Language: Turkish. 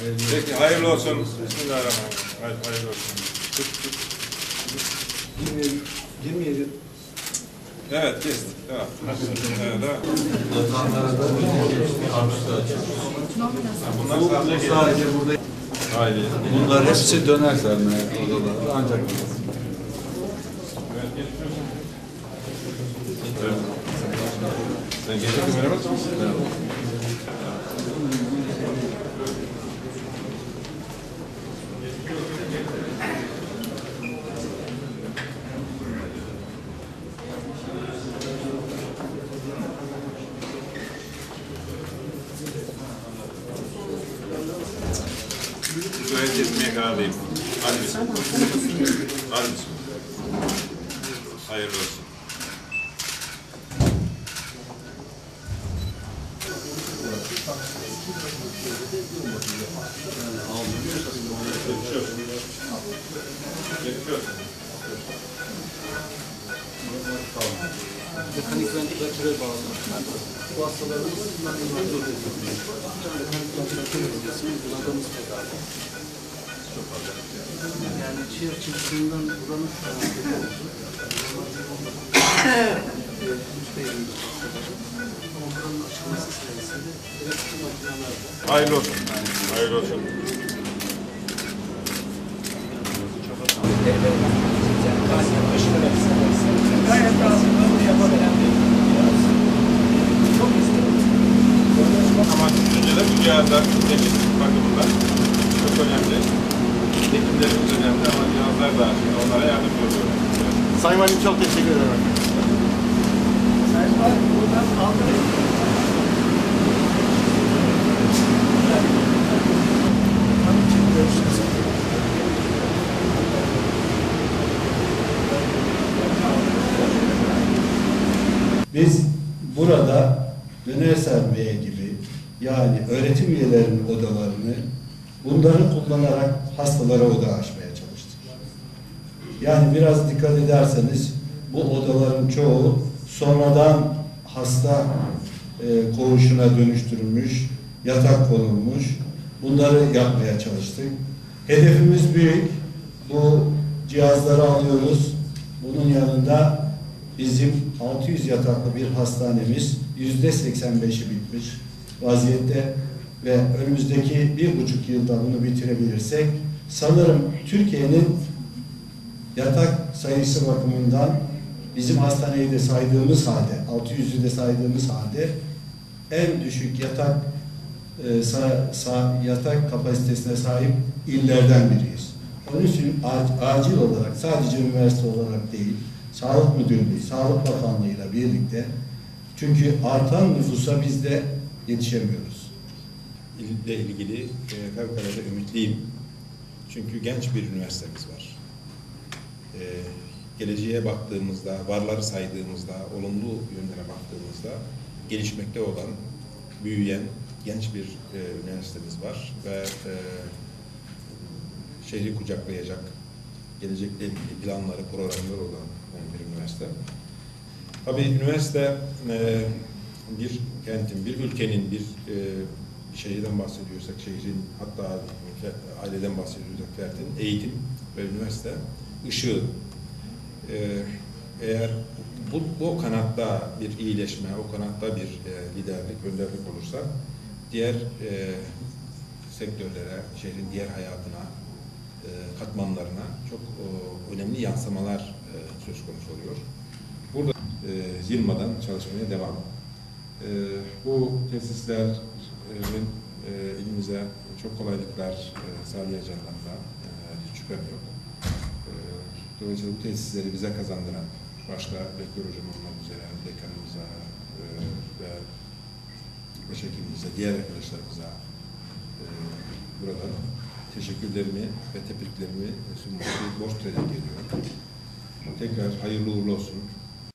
Peki hayırlı olsun. Bismillahirrahmanirrahim. Hayır, hayırlı olsun. 27. 27. Evet kestik. Tamam. Evet, devam. Bunlar sadece Sadece burada Haydi. bunlar hepsi döner sermaye odaları ancak Evet, geçiyorsun. Evet. Sen gece kamera bak. Müsaade etmeye kararlıyım. Hadi bismillah. Hadi bismillah. Hayırlı olsun. Geçiyorsun. Geçiyorsun. mekanik ventilatöre bağlı. Bu hastaların mekanik ventilatör bölgesi uyguladığımız tedavi. Yani ciğer çıktığından buranın şu an kötü oldu. Hayırlı olsun. Hayırlı olsun. Gayet rahatlıkla yapabilen bir. Çok istedim. Ama düşüncede bu cihazlar temiz bakımından çok önemli. Hekimlerimiz önemli ama cihazlar da onlara yardımcı oluyor. Sayın Valim çok teşekkür ederim. Sayın Valim buradan kaldırın. Biz burada döner sermaye gibi yani öğretim üyelerinin odalarını bunları kullanarak hastalara oda açmaya çalıştık. Yani biraz dikkat ederseniz bu odaların çoğu sonradan hasta e, koğuşuna dönüştürülmüş, yatak konulmuş. Bunları yapmaya çalıştık. Hedefimiz büyük. Bu cihazları alıyoruz. Bunun yanında bizim 600 yataklı bir hastanemiz yüzde 85'i bitmiş vaziyette ve önümüzdeki bir buçuk yılda bunu bitirebilirsek sanırım Türkiye'nin yatak sayısı bakımından bizim hastaneyi de saydığımız halde 600'ü de saydığımız halde en düşük yatak e, sa- sa- yatak kapasitesine sahip illerden biriyiz. Onun için ac- acil olarak sadece üniversite olarak değil, Sağlık Müdürlüğü, Sağlık Bakanlığı ile birlikte çünkü artan nüfusa biz de yetişemiyoruz. İle ilgili e, fevkalade ümitliyim. Çünkü genç bir üniversitemiz var. E, geleceğe baktığımızda, varları saydığımızda, olumlu yönlere baktığımızda gelişmekte olan, büyüyen genç bir e, üniversitemiz var ve e, şehri kucaklayacak, gelecekle ilgili planları, programları olan bir üniversite. Tabii üniversite e, bir kentin, bir ülkenin, bir e, şehirden bahsediyorsak, şehrin hatta aileden bahsediyorsak fertin, eğitim ve üniversite ışığı. E, eğer bu, bu kanatta bir iyileşme, o kanatta bir e, liderlik, önderlik olursa diğer e, sektörlere, şehrin diğer hayatına, e, katmanlarına çok o, önemli yansımalar e, söz konusu oluyor. Burada e, yılmadan çalışmaya devam. E, bu tesislerin e, ilimize çok kolaylıklar e, sağlayacağından e, hiç şüphem yok. Dolayısıyla bu tesisleri bize kazandıran başta rektör hocam olmak üzere dekanımıza ve başhekimimize, diğer arkadaşlarımıza buradan teşekkürlerimi ve tebriklerimi sunmakta borç teşekkür ediyorum. Tekrar hayırlı uğurlu olsun.